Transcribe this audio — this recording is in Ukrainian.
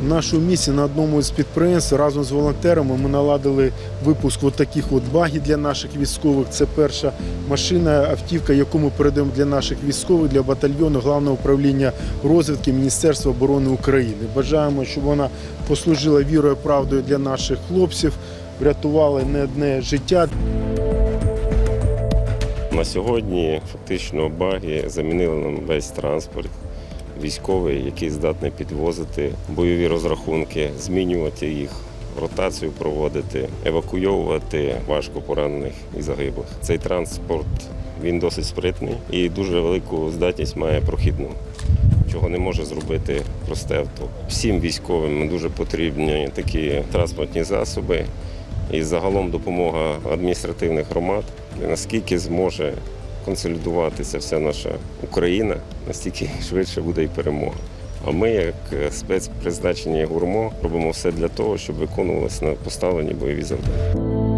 В нашому місті на одному з підприємств разом з волонтерами ми наладили випуск от таких от багів для наших військових. Це перша машина, автівка, яку ми передаємо для наших військових, для батальйону Главного управління розвідки Міністерства оборони України. Бажаємо, щоб вона послужила вірою правдою для наших хлопців, врятувала не одне життя. На сьогодні фактично баги замінили нам весь транспорт військовий, який здатний підвозити бойові розрахунки, змінювати їх, ротацію проводити, евакуйовувати важко поранених і загиблих. Цей транспорт він досить спритний і дуже велику здатність має прохідну. Чого не може зробити просте авто. Всім військовим дуже потрібні такі транспортні засоби і загалом допомога адміністративних громад, наскільки зможе консолідуватися вся наша Україна, настільки швидше буде і перемога. А ми, як спецпризначення гурмо, робимо все для того, щоб виконувалися на поставлені бойові завдання.